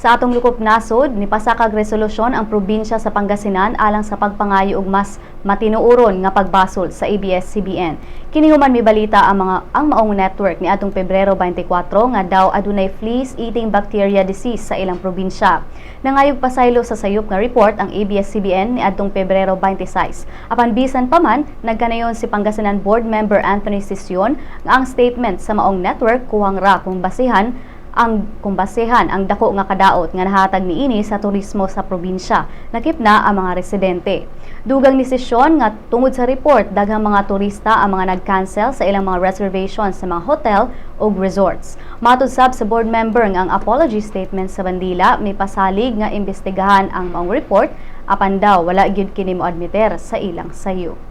Sa atong lukop nasod, nipasakag resolusyon ang probinsya sa Pangasinan alang sa pagpangayo og mas matinuoron nga pagbasol sa ABS-CBN. Kini human mibalita ang mga ang maong network ni atong Pebrero 24 nga daw adunay fleas-eating bacteria disease sa ilang probinsya. Nangayog pasaylo sa sayop nga report ang ABS-CBN ni adtong Pebrero 26. Apan bisan pa man, nagkanayon si Pangasinan Board Member Anthony Sisyon nga ang statement sa maong network kuhang ra kung basihan ang kumbasehan ang dako nga kadaot nga nahatag niini sa turismo sa probinsya. Nakip na ang mga residente. Dugang ni sesyon nga tungod sa report daghang mga turista ang mga nag-cancel sa ilang mga reservations sa mga hotel o resorts. Matud sab sa board member nga ang apology statement sa bandila may pasalig nga imbestigahan ang maong report apan daw wala gyud kini mo admiter sa ilang sayo.